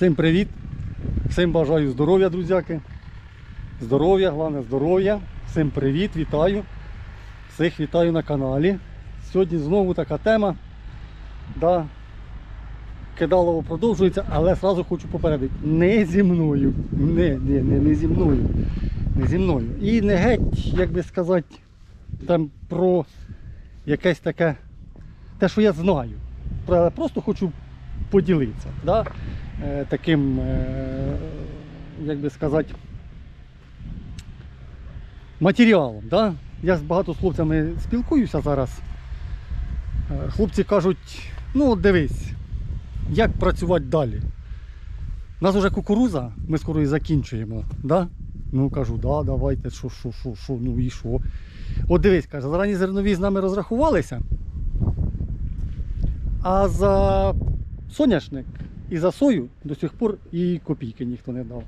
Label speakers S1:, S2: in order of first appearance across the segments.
S1: Всім привіт! Всім бажаю здоров'я, друзяки. Здоров'я, головне здоров'я. Всім привіт, вітаю. Всіх вітаю на каналі. Сьогодні знову така тема. Да, кидалово продовжується, але одразу хочу попередити. Не зі мною. Не, не, не, не зі мною. Не зі мною. І не геть, як би сказати, там про якесь таке, те, що я знаю. Про- Просто хочу поділитися. Да? Е, таким, е, як би сказати, матеріалом. Да? Я багато з хлопцями спілкуюся зараз. Е, Хлопці кажуть, ну от дивись, як працювати далі. У нас вже кукуруза, ми скоро і закінчуємо. Да? Ну кажу, да, давайте, що, що, що, що, ну і що. От дивись, каже, зарані зернові з нами розрахувалися. А за соняшник і за сою до сих пор і копійки ніхто не дав.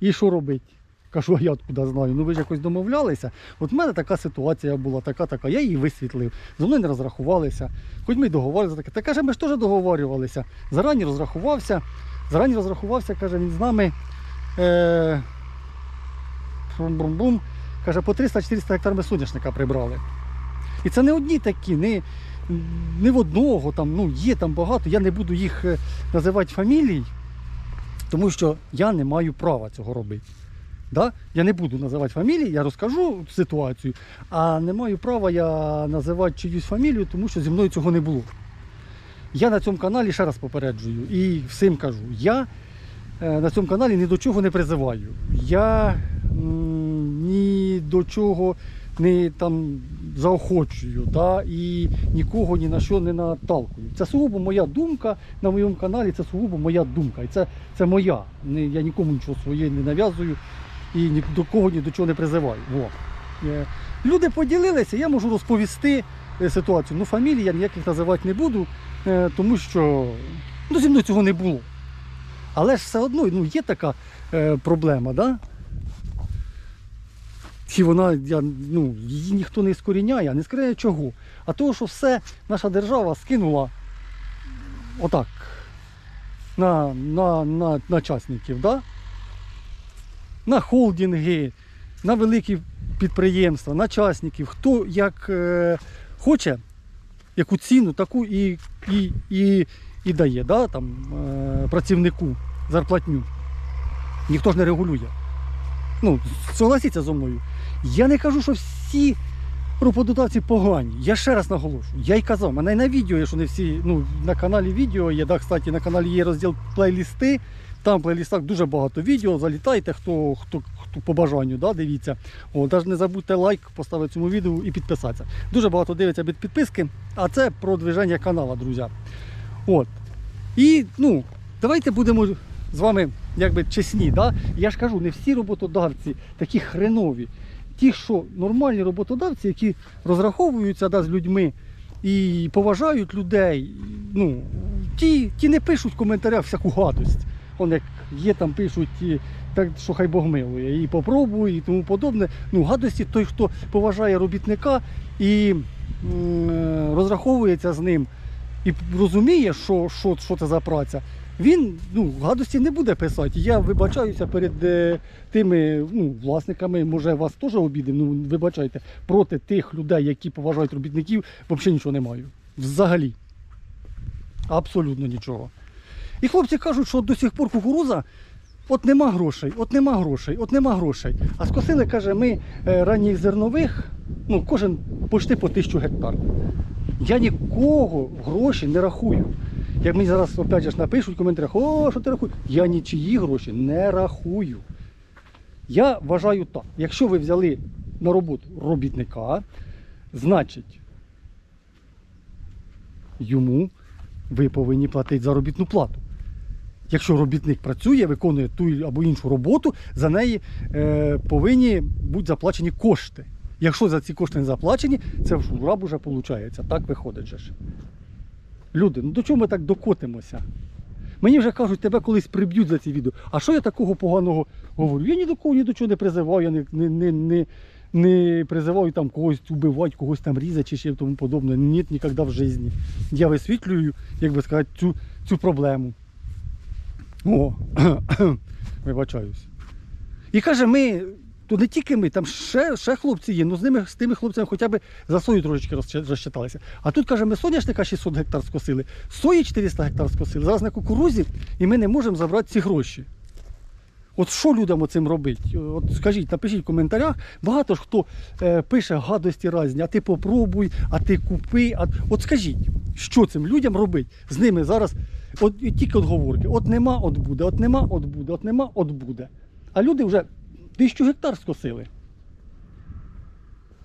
S1: І що робить? Кажу, а я откуда знаю. Ну ви ж якось домовлялися. От в мене така ситуація була, така, така. Я її висвітлив. Зо мною не розрахувалися. Хоч ми й договорилися. Та каже, ми ж теж договорювалися. Зарані розрахувався. Зарані розрахувався, каже, він з нами. Е... Бум-бум-бум. Каже, по 300-400 гектар ми соняшника прибрали. І це не одні такі, не, не в одного, там, ну, є там багато. Я не буду їх е, називати фамілій, тому що я не маю права цього робити. Да? Я не буду називати фамілії, я розкажу ситуацію, а не маю права я називати чиюсь фамілію, тому що зі мною цього не було. Я на цьому каналі ще раз попереджую і всім кажу, я е, на цьому каналі ні до чого не призиваю. Я ні до чого не там заохочую да, і нікого ні на що не наталкую. Це сугубо моя думка на моєму каналі, це сугубо моя думка. І це, це моя. Я нікому нічого своє не нав'язую і ні до кого ні до чого не призиваю. Во. Е, Люди поділилися, я можу розповісти е, ситуацію. Ну, фамілії я ніяких називати не буду, е, тому що ну, зі мною цього не було. Але ж все одно ну, є така проблема, да? І вона, я, ну, її ніхто не скоріняє, не скоріняє чого. А того, що все наша держава скинула отак на, на, на, на частників, да? на холдинги, на великі підприємства, на частників. Хто як е, хоче, яку ціну, таку і, і, і, і дає да? Там, е, працівнику зарплатню. Ніхто ж не регулює. Ну, согласіться зі мною. Я не кажу, що всі роботодавці погані. Я ще раз наголошую. Я й казав, мене на відео є, що не всі, ну, на каналі відео є, да, кстати, на каналі є розділ плейлісти. Там в плейлістах дуже багато відео. Залітайте, хто, хто, хто по бажанню, да, дивіться. О, навіть не забудьте лайк поставити цьому відео і підписатися. Дуже багато дивиться від підписки, а це про движення каналу, друзі. От. І ну, давайте будемо з вами якби чесні. Да? Я ж кажу, не всі роботодавці такі хренові. Ті, що нормальні роботодавці, які розраховуються да, з людьми і поважають людей, ну, ті, ті не пишуть в коментарях всяку гадость. Он як є там пишуть, і, так що хай Бог милує, і попробуй, і тому подобне. Ну, гадості той, хто поважає робітника і м, е, розраховується з ним, і розуміє, що, що, що це за праця, він ну, гадості не буде писати. Я вибачаюся перед е, тими ну, власниками, може вас теж обідив, ну вибачайте, проти тих людей, які поважають робітників, взагалі нічого не маю. Взагалі. Абсолютно нічого. І хлопці кажуть, що до сих пор кукуруза. От нема грошей, от нема грошей, от нема грошей. А скосили, каже, ми е, ранніх зернових, ну, кожен почти по тисячу гектар. Я нікого гроші не рахую. Як мені зараз опять же напишуть в коментарях, о, що ти рахуєш? Я нічиї гроші не рахую. Я вважаю так, якщо ви взяли на роботу робітника, значить йому ви повинні платити заробітну плату. Якщо робітник працює, виконує ту або іншу роботу, за неї е, повинні бути заплачені кошти. Якщо за ці кошти не заплачені, це в жураб уже виходить. Так виходить же. Люди, ну до чого ми так докотимося? Мені вже кажуть, тебе колись приб'ють за ці відео. А що я такого поганого говорю? Я ні до кого ні до чого не призиваю, я не, не, не, не, не призиваю там когось вбивати, когось там різати чи ще тому подобне. Ні, ніколи в житті. Я висвітлюю, як би сказати, цю, цю проблему. О, вибачаюсь. І каже, ми, то не тільки ми, там ще, ще хлопці є, ну з ними з тими хлопцями хоча б за сою трошечки розчиталися. А тут каже, ми соняшника 600 гектар скосили, сої 400 гектар скосили, зараз на кукурузі, і ми не можемо забрати ці гроші. От що людям оцим робити? От скажіть, напишіть в коментарях. Багато ж хто е, пише гадості різні, а ти попробуй, а ти купи. А... От скажіть, що цим людям робити? З ними зараз от, тільки отговорки. От нема, от буде, от нема, от буде, от нема, от буде. А люди вже тисячу гектар скосили.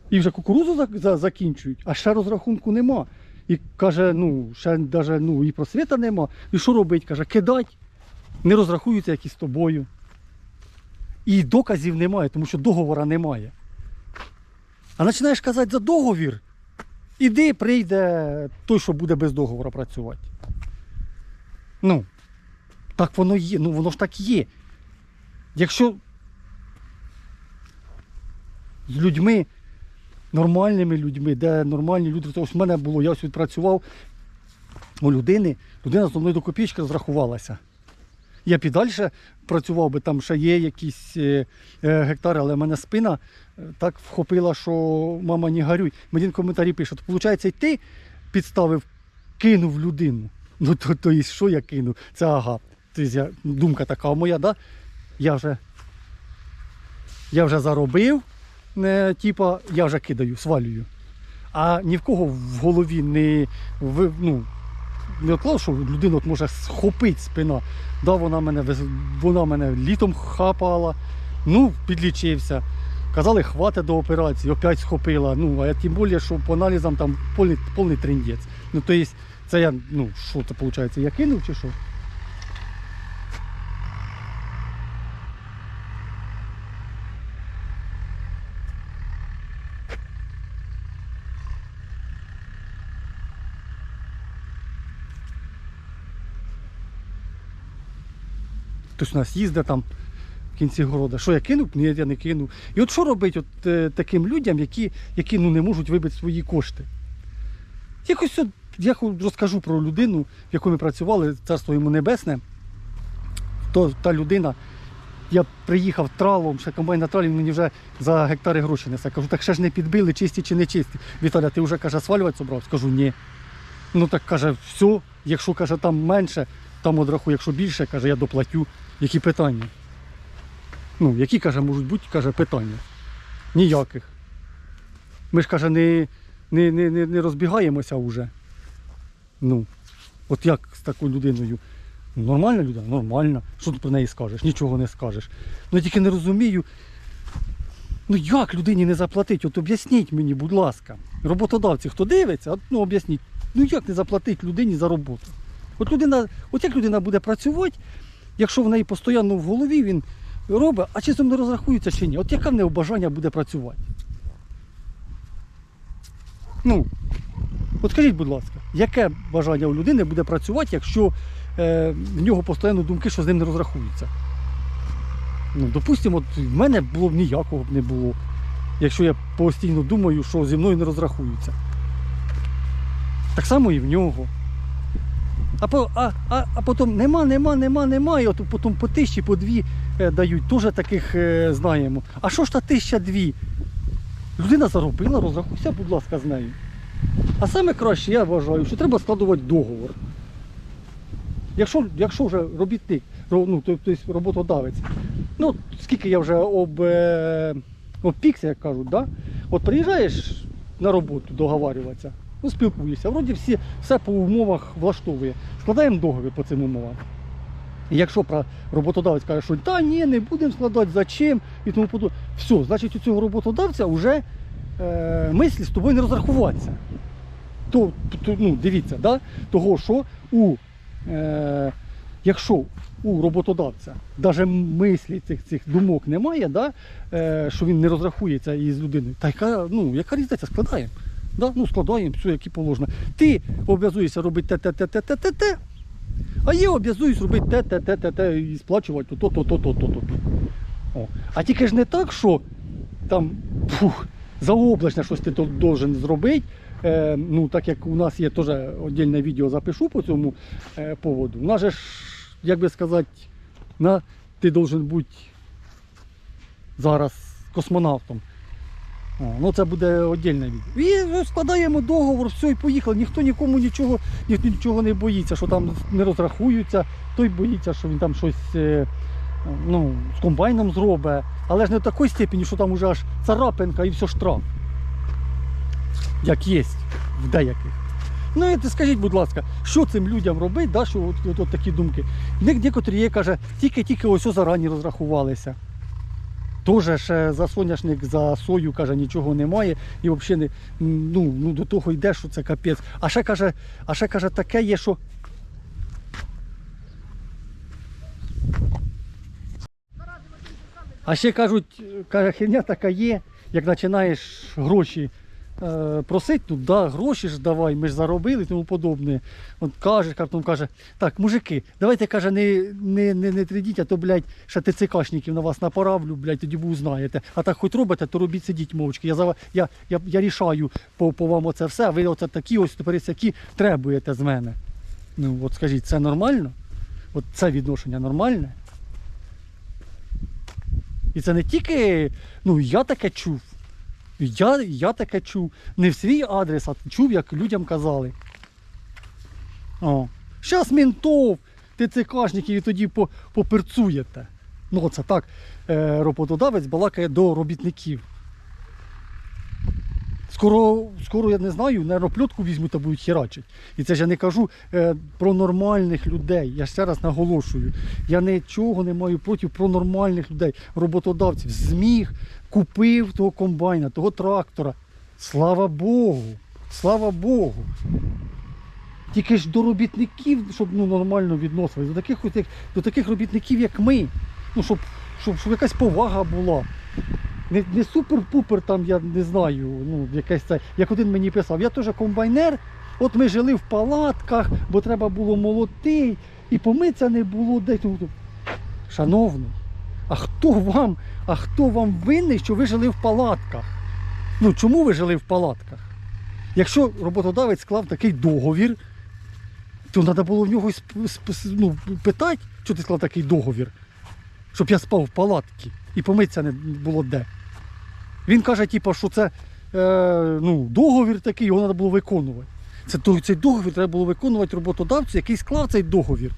S1: І вже кукурузу за, за, закінчують, а ще розрахунку нема. І каже, ну, ще даже, ну, і просвіта нема. І що робить? Каже, кидать, не розрахуються як і з тобою. І доказів немає, тому що договора немає. А починаєш казати за договір, іди прийде той, що буде без договору працювати. Ну, так воно є, ну воно ж так є. Якщо з людьми, нормальними людьми, де нормальні люди, ось в мене було, я ось відпрацював у людини, людина зі мною до копійки зрахувалася. Я піддальше працював би, там ще є якісь е, е, гектари, але в мене спина е, так вхопила, що мама не горюй. Мені в коментарі пише, то виходить, і ти підставив, кинув людину. Ну то, то і що я кинув? Це ага. Я, думка така моя, да? Я вже, я вже заробив, не, типа, я вже кидаю, свалюю. А ні в кого в голові не, ви- ну, не отклав, що людину от може схопити спина. Да, вона мене, вона мене літом хапала, ну, підлічився. Казали, хватить до операції, опять схопила. Ну, а тим більше, що по аналізам там повний, повний трендець. Ну, то є, це я, ну, що це виходить, я кинув чи що? Хтось у нас їздить там в кінці города. Що я кинув? Ні, я не кинув. І от що робити от, е, таким людям, які, які ну, не можуть вибити свої кошти? Якось от, я розкажу про людину, в яку ми працювали, царство йому небесне. То, та людина, я приїхав тралом, ще комбайн на тралі, мені вже за гектари гроші несе. Кажу, так ще ж не підбили, чисті чи не чисті. Віталя, ти вже каже, свалювати собрав? Скажу, ні. Ну так каже, все, якщо каже, там менше, там одраху, якщо більше, каже, я доплатю. Які питання? Ну, які, каже, можуть бути, каже, питання? Ніяких. Ми ж каже, не, не, не, не, не розбігаємося вже. Ну, от як з такою людиною? Ну, Нормальна людина? Нормальна. Що ти про неї скажеш? Нічого не скажеш. Ну я тільки не розумію. Ну як людині не заплатити? От об'ясніть мені, будь ласка. Роботодавці, хто дивиться, ну об'ясніть. Ну як не заплатити людині за роботу? От людина, от як людина буде працювати, якщо в неї постійно в голові він робить, а ним не розрахується чи ні? От яке в неї бажання буде працювати? Ну, от скажіть, будь ласка, яке бажання у людини буде працювати, якщо е, в нього постійно думки, що з ним не розрахуються? Ну, допустимо, от в мене було б ніякого б не було, якщо я постійно думаю, що зі мною не розрахуються. Так само і в нього. А, а, а, а потім нема, нема, нема, нема, і от потім по тисячі, по дві е, дають, теж таких е, знаємо. А що ж та тисяча дві? Людина заробила, розрахуйся, будь ласка, з нею. А саме краще, я вважаю, що треба складувати договор. Якщо, якщо вже робітник, ну, то- тобто роботодавець, ну скільки я вже об, е, обпікся, як кажуть, да? от приїжджаєш на роботу договарюватися, ну спілкуєшся, вроді всі, все по умовах влаштовує. Складаємо договір по цим умовам. І якщо роботодавець каже, що та ні, не будемо складати, зачем і тому подобне, все, значить у цього роботодавця вже е, мислі з тобою не розрахуватися. То, то, ну, дивіться, да? того, що у, е, якщо у роботодавця навіть мислі цих, цих думок немає, да? е, що він не розрахується із людиною, та яка, ну, яка різниця, складаємо. Да? Ну, складаємо, все, як і положено. Ти обов'язуєшся робити те-те-те-те-те-те, а я обов'язуюсь робити те-те-те-те-те і сплачувати то-то, то-то, то-то, то-то. О. А тільки ж не так, що там фух, заоблачне щось ти должен зробити. Е, ну, так як у нас є теж віддільне відео запишу по цьому е, поводу. У нас же ж, як би сказати, на, ти должен бути зараз космонавтом. Ну це буде віддільне відео. І ну, складаємо договор, все, і поїхали. Ніхто нікому нічого, ні, нічого не боїться, що там не розрахуються, той боїться, що він там щось е, ну, з комбайном зробить. Але ж не в такій степені, що там уже аж царапинка і все штраф. Як є в деяких. Ну і скажіть, будь ласка, що цим людям робити, да, що от, от, от такі думки. Некоторі є, каже, тільки-тільки ось зарані розрахувалися. Тоже ще за соняшник, за сою, каже, нічого немає. І взагалі не, ну, ну, до того йде, що це капець. А ще каже, а ще каже, таке є, що. А ще кажуть, каже, херня така є, як починаєш гроші е, просити, тут да, гроші ж давай, ми ж заробили тому подобне. От каже, картон каже, так, мужики, давайте каже, не, не, не, не тридіть, а то, блядь, ще ТЦКшників на вас направлю, блядь, тоді ви узнаєте. А так хоч робите, то робіть сидіть мовчки. Я, ва- я, я, я рішаю по, по вам оце все, а ви оце такі, ось тепер які требуєте з мене. Ну, от скажіть, це нормально? От це відношення нормальне? І це не тільки, ну я таке чув. Я, я таке чув. Не в свій адрес, а чув, як людям казали. О. Щас ментов, ТЦКшників і тоді по- поперцуєте. Ну, це так, е, роботодавець балакає до робітників. Скоро, скоро я не знаю, нейропльотку візьмуть та будуть херачити. І це ж я не кажу е, про нормальних людей. Я ще раз наголошую. Я нічого не маю проти про нормальних людей, роботодавців. Зміг, купив того комбайна, того трактора. Слава Богу! Слава Богу! Тільки ж до робітників, щоб ну, нормально відносились, до таких, до таких робітників, як ми. Ну, щоб, щоб, щоб якась повага була. Не, не супер-пупер там, я не знаю, ну, якесь це. Як один мені писав, я теж комбайнер, от ми жили в палатках, бо треба було молоти, і помитися не було де. Ну, ну, а хто вам, а хто вам винний, що ви жили в палатках? Ну чому ви жили в палатках? Якщо роботодавець склав такий договір, то треба було в нього ну, питати, що ти склав такий договір, щоб я спав в палатці і помитися не було де. Він каже, типу, що це е, ну, договір такий, його треба було виконувати. Це, цей договір треба було виконувати роботодавцю, який склав цей договір.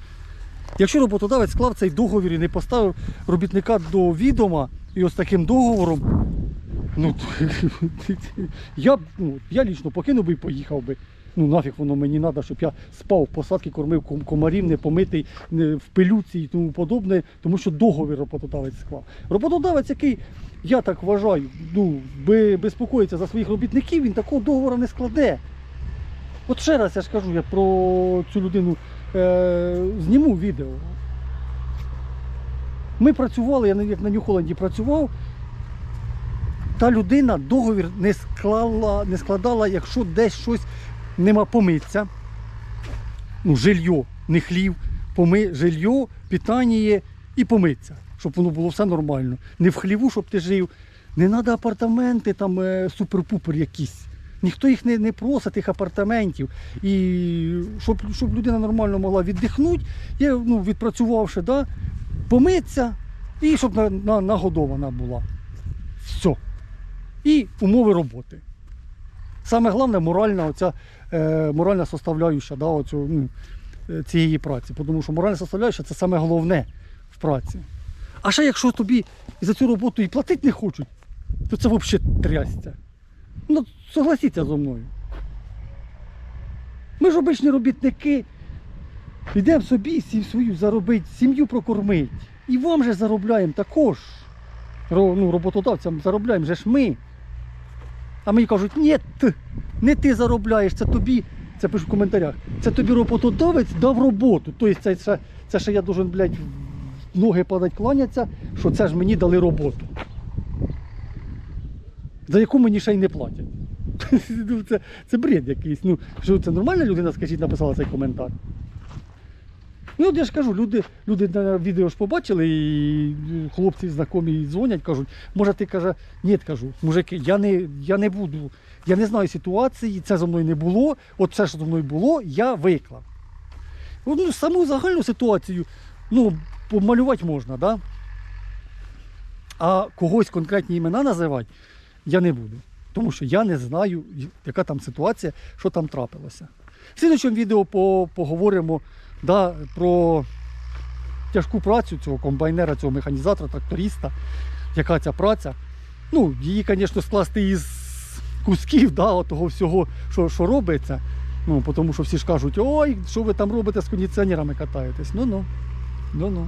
S1: Якщо роботодавець склав цей договір і не поставив робітника до відома і ось таким договором, ну я ну, я лічно покинув би і поїхав би. Ну нафіг воно мені треба, щоб я спав в посадки, кормив комарів, не помитий, не в пилюці і тому подобне, тому що договір роботодавець склав. Роботодавець, який, я так вважаю, ну, безпокоїться за своїх робітників, він такого договору не складе. От ще раз я ж кажу, я про цю людину е, зніму відео. Ми працювали, я як на Нью-Холланді працював, та людина договір не склала, не складала, якщо десь щось нема помитися. Ну, жилье, не хлів, поми, жилье, питання і помитися, щоб воно було все нормально. Не в хліву, щоб ти жив. Не треба апартаменти там е, супер-пупер якісь. Ніхто їх не, не просить, тих апартаментів. І щоб, щоб людина нормально могла віддихнути, і, ну, відпрацювавши, да, помитися і щоб на, на, нагодована була. Все. І умови роботи. Саме головне моральна, оця, е, моральна составляюча да, оцю, ну, е, цієї праці. Тому що моральна составляюча це саме головне в праці. А ще якщо тобі за цю роботу і платити не хочуть, то це взагалі трясця. Ну, согласіться зі мною. Ми ж обичні робітники. Йдемо собі свою заробити, сім'ю прокормити. І вам же заробляємо також. Ну, роботодавцям заробляємо же ж ми. А мені кажуть, ні, не ти заробляєш, це тобі, це пишу в коментарях, це тобі роботодавець дав роботу. Тобто це, це, це ще я должен, блядь, ноги падать кланятися, що це ж мені дали роботу. За яку мені ще й не платять. Ну, це, це бред якийсь. Ну, що це нормальна людина, скажіть, написала цей коментар. Ну, от я ж кажу, люди, люди на відео ж побачили, і хлопці знайомі дзвонять, кажуть, може ти каже, ні, кажу, мужики, я не, я не буду, я не знаю ситуації, це зі мною не було, от все, що зі мною було, я виклав. Ну, саму загальну ситуацію, ну, помалювати можна, да? а когось конкретні імена називати я не буду. Тому що я не знаю, яка там ситуація, що там трапилося. В слідчому відео по, поговоримо да, про тяжку працю цього комбайнера, цього механізатора, тракториста, яка ця праця. Ну, її, звісно, скласти із кусків да, того всього, що, що робиться. Ну, тому що всі ж кажуть, ой, що ви там робите з кондиціонерами катаєтесь. Ну-ну. Ну-ну.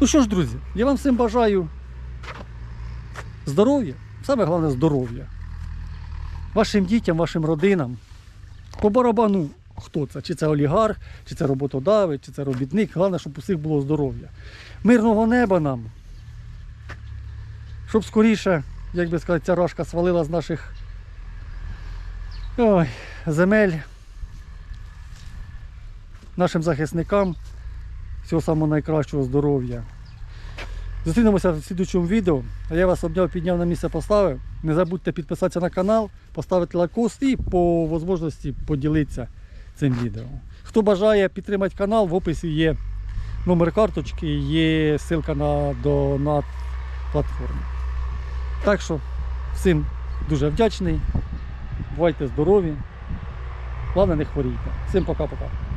S1: Ну що ж, друзі, я вам всім бажаю здоров'я, саме головне здоров'я. Вашим дітям, вашим родинам. По барабану, хто це? Чи це олігарх, чи це роботодавець, чи це робітник. Головне, щоб усіх було здоров'я. Мирного неба нам. Щоб скоріше, як би сказати, ця рашка свалила з наших ой, земель. Нашим захисникам всього самого найкращого здоров'я. Зустрінемося в слідчому відео. А я вас обняв, підняв на місце поставив. Не забудьте підписатися на канал, поставити лайкос і по можливості поділитися цим відео. Хто бажає підтримати канал, в описі є номер карточки, є ссылка на донат платформу. Так що всім дуже вдячний. Бувайте здорові. Головне, не хворійте. Всім пока-пока.